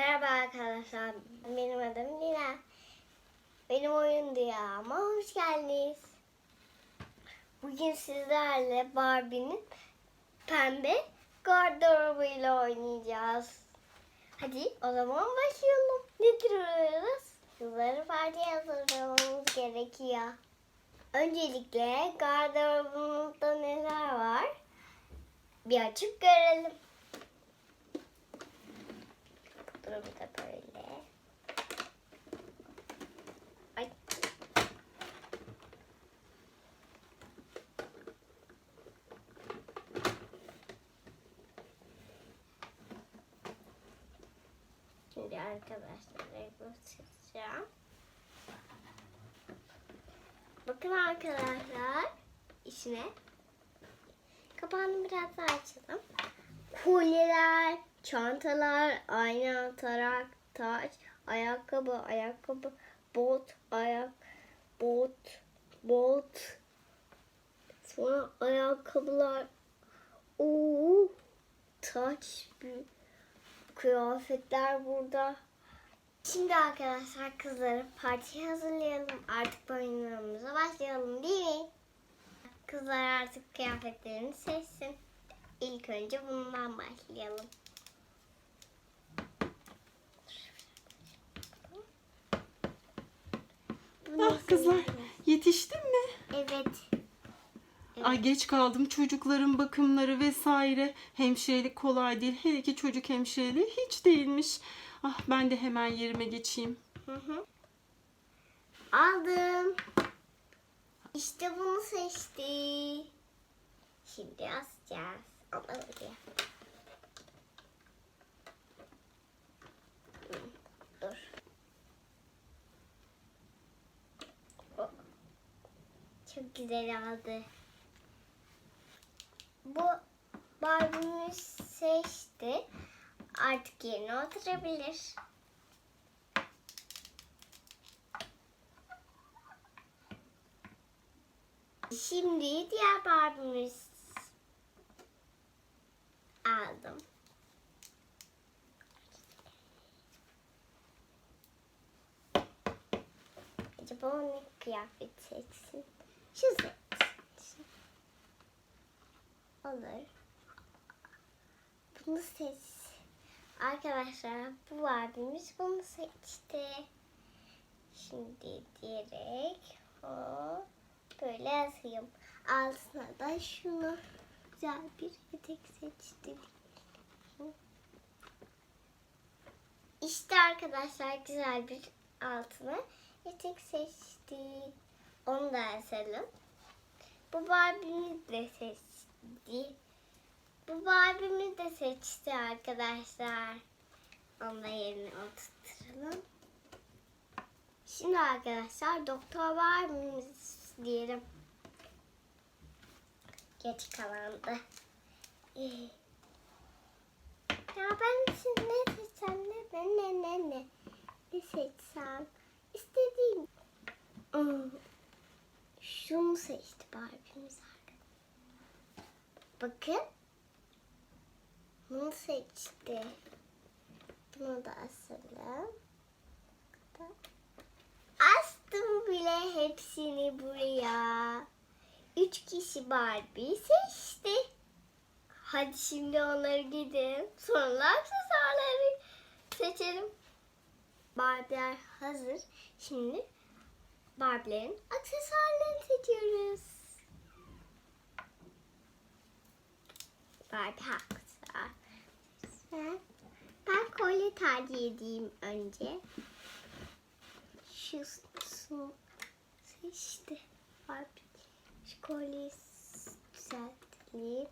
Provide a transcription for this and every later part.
Merhaba arkadaşlar. Benim adım Lina. Benim oyun dünyama hoş geldiniz. Bugün sizlerle Barbie'nin pembe gardırobuyla oynayacağız. Hadi o zaman başlayalım. Ne duruyoruz? Kızları partiye hazırlamamız gerekiyor. Öncelikle gardırobumuzda neler var? Bir açıp görelim. Durumu da böyle. Ay. Şimdi arkadaşlar göstereceğim. Bakın arkadaşlar içine kapağını biraz daha açalım. Kolyeler, çantalar, ayna, tarak, taç, ayakkabı, ayakkabı, bot, ayak, bot, bot. Sonra ayakkabılar, uuu, taç, kıyafetler burada. Şimdi arkadaşlar kızları partiye hazırlayalım. Artık oyunlarımıza başlayalım değil mi? Kızlar artık kıyafetlerini seçsin. İlk önce bundan başlayalım. Bu ne Ah kızlar senin? yetiştin mi? Evet. Ay geç kaldım çocukların bakımları vesaire. Hemşirelik kolay değil. Hele ki çocuk hemşireliği hiç değilmiş. Ah ben de hemen yerime geçeyim. Hı hı. Aldım. İşte bunu seçti. Şimdi asacağız. Ama öyle. Hı, Dur. O. Çok güzel oldu. Bu Barbie'mi seçti. Artık yerine oturabilir. Şimdi diğer Barbie'miz aldım. Acaba o ne kıyafet seçsin? Şu. Olur. Bunu seç. Arkadaşlar bu Barbie'miz bunu seçti. Şimdi direkt o böyle asayım. Altına da şunu güzel bir etek seçtim. İşte arkadaşlar güzel bir altına etek seçtik. Onu da asalım. Bu Barbie'miz de seçti. Bu Barbie'miz de seçti arkadaşlar. Onu da yerine oturtalım. Şimdi arkadaşlar Doktor Barbie'miz diyelim. Geç kalandı. Ya ben şimdi ne seçsem ne ne ne ne ne ne seçsem istediğim seçti Barbie'miz arkadaşlar. Bakın bunu seçti. Bunu da asalım. Astım bile hepsini buraya. Üç kişi Barbie seçti. Hadi şimdi onları gidelim. Sonra aksesuarları seçelim. Barbie'ler hazır. Şimdi Barbie'lerin aksesuarlarını seçiyoruz. Barbie aksesuar. Ben, kolye tercih edeyim önce. Şu su seçti. Barbie. Şu kolyeyi düzeltelim.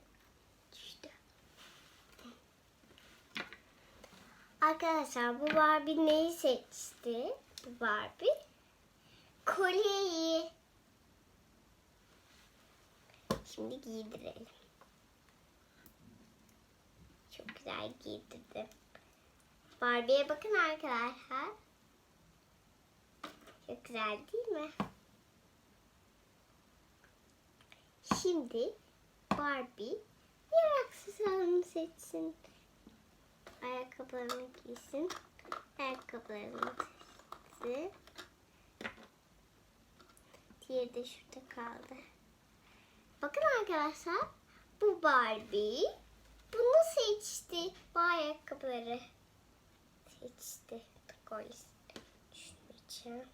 Arkadaşlar bu Barbie neyi seçti? Bu Barbie kolyeyi. Şimdi giydirelim. Çok güzel giydirdim. Barbie'ye bakın arkadaşlar. Çok güzel değil mi? Şimdi Barbie diğer aksesuarını seçsin. Ayakkabılarını giysin. ayakkabılarını seçti. Diğeri de şurada kaldı. Bakın arkadaşlar bu Barbie bunu seçti. Bu ayakkabıları seçti. Kolis. Düşmeyeceğim.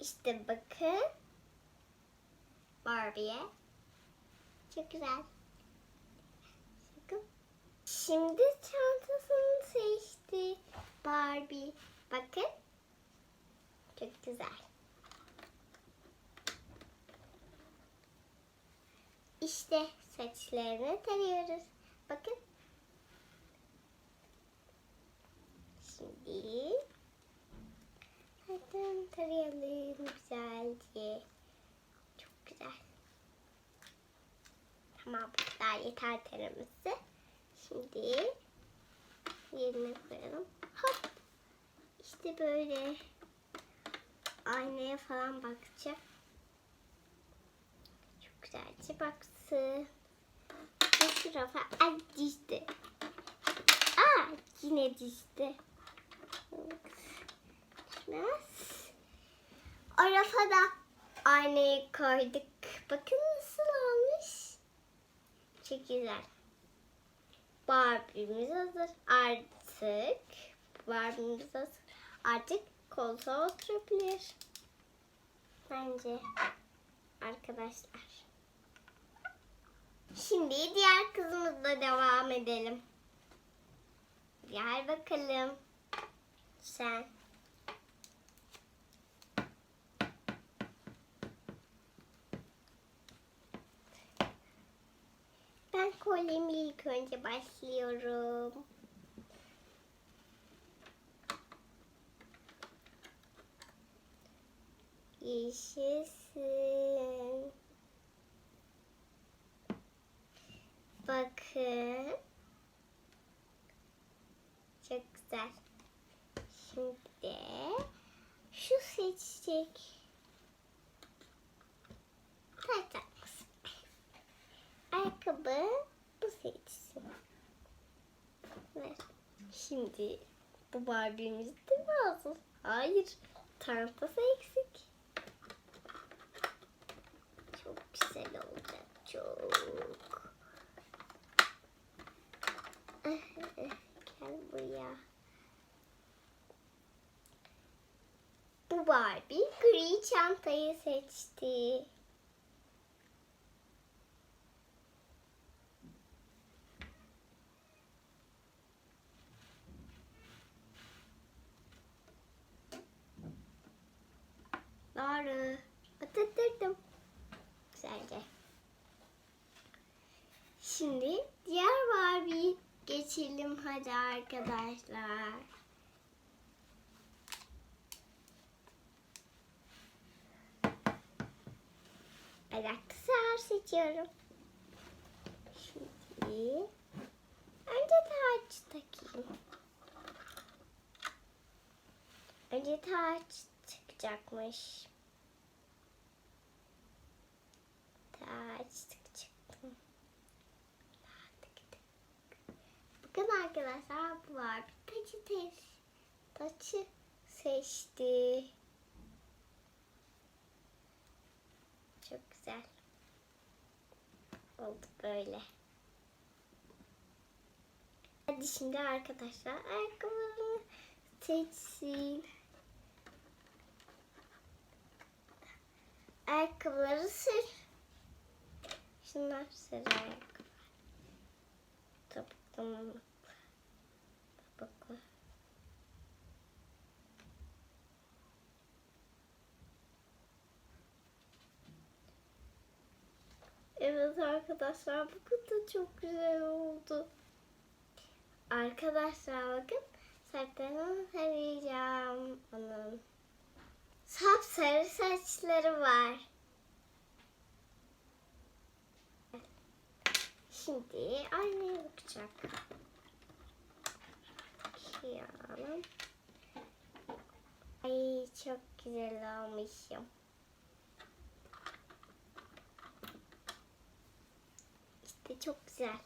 İşte bakın. Barbie'ye. Çok güzel. Şimdi çantasını seçti Barbie. Bakın. Çok güzel. İşte saçlarını tarıyoruz. Bakın. Şimdi saçlarını tarayalım güzelce. Çok güzel. Tamam bu kadar yeter taramızı. Şimdi yerine koyalım. Hop. İşte böyle aynaya falan bakacak. Çok güzelce baksın. Ve şu rafa ay düştü. Aa yine düştü. Düşmez. O rafa da aynayı koyduk. Bakın nasıl olmuş. Çok güzel. Barbie'miz hazır. Artık Barbie'miz hazır. Artık koltuğa oturabilir. Bence arkadaşlar. Şimdi diğer kızımızla devam edelim. Gel bakalım. Sen. Ben kolyemi ilk önce başlıyorum. Yaşasın. Bakın. Çok güzel. Şimdi şu seçecek. Tatak. Ayakkabı bu seçsin. Ver. Şimdi bu Barbie'miz de mi hazır? Hayır. Çantası eksik. Çok güzel olacak. Çok. Gel buraya. Bu Barbie gri çantayı seçti. Doğru. Oturturdum. Güzelce. Şimdi diğer Barbie hadi arkadaşlar. Ben aksesuar seçiyorum. Şimdi önce taç takayım. Önce taç çıkacakmış. Taç çıkacaktım. Bakın arkadaşlar bu var. Bir taçı tez. Taçı seçti. Çok güzel. Oldu böyle. Hadi şimdi arkadaşlar ayakkabılarını seçsin. Ayakkabıları sür. Şunlar sarı ayakkabı. Topuklu. Evet arkadaşlar bu da çok güzel oldu. Arkadaşlar bakın saçlarını tarayacağım onun. Sapsarı saçları var. Şimdi aynaya bakacak. Bakıyorum. Ay çok güzel olmuşum. Çok güzel.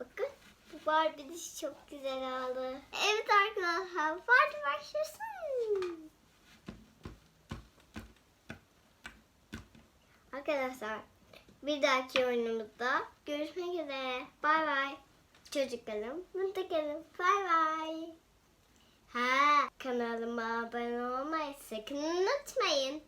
Bakın bu Barbie dişi çok güzel oldu. Evet arkadaşlar Barbie başlasın. Arkadaşlar bir dahaki oyunumuzda görüşmek üzere. Bay bay. Çocuklarım mutlu kalın. Bay bay. Ha kanalıma abone olmayı sakın unutmayın.